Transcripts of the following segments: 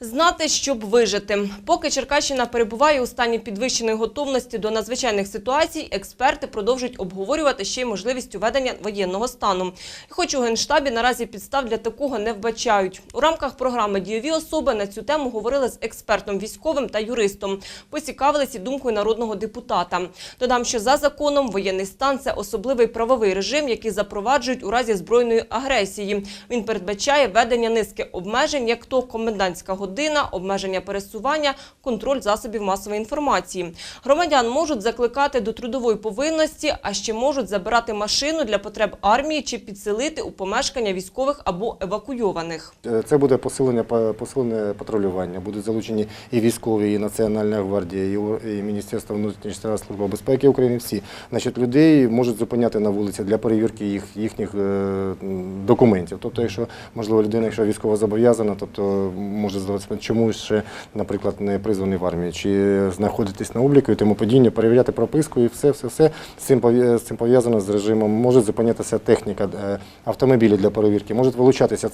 Знати, щоб вижити. Поки Черкащина перебуває у стані підвищеної готовності до надзвичайних ситуацій, експерти продовжують обговорювати ще й можливість введення воєнного стану. Хоч у Генштабі наразі підстав для такого не вбачають. У рамках програми «Дійові особи» на цю тему говорили з експертом військовим та юристом. Поцікавилися думкою народного депутата. Додам, що за законом воєнний стан – це особливий правовий режим, який запроваджують у разі збройної агресії. Він передбачає введення низки обмежень, як то комендантська обмеження пересування, контроль засобів масової інформації. Громадян можуть закликати до трудової повинності, а ще можуть забирати машину для потреб армії чи підселити у помешкання військових або евакуйованих. Е, Це буде посилення посилене патрулювання. Будуть залучені і військові, і Національна гвардія, і Міністерство внутрішніх справ Служба безпеки України. Всі значить, людей можуть зупиняти на вулиці для перевірки їх їхніх е, документів. Тобто, якщо можливо людина, якщо військово зобов'язана, тобто може здаватися, чому ще, наприклад, не призваний в армію, чи знаходитись на обліку і тому подібне, перевіряти прописку і все, все, все з цим пов'язано з режимом. Може зупинятися техніка, е, автомобілі для перевірки, може вилучатися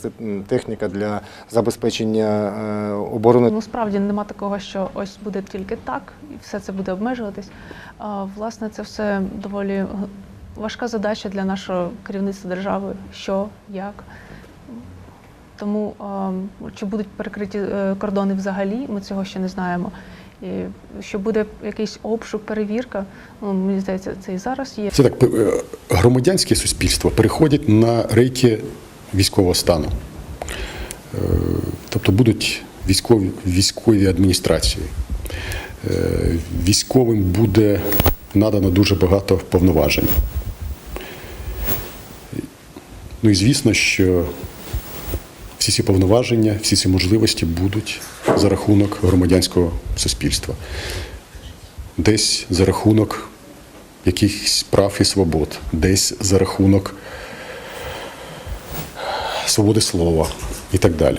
техніка для забезпечення е, оборони Ну справді нема такого, що ось буде тільки так, і все це буде обмежуватись. Власне, це все доволі важка задача для нашого керівництва держави, що, як. Тому чи будуть перекриті е, кордони взагалі, ми цього ще не знаємо. І що буде якийсь обшук, перевірка, ну, мені здається, це і зараз є. Це так е, громадянське суспільство переходить на рейки військового стану. Е, Тобто будуть військові, військові адміністрації. Військовим буде надано дуже багато повноважень. Ну і звісно, що всі ці повноваження, всі ці можливості будуть за рахунок громадянського суспільства. Десь за рахунок якихось прав і свобод, десь за рахунок свободи слова і так далі.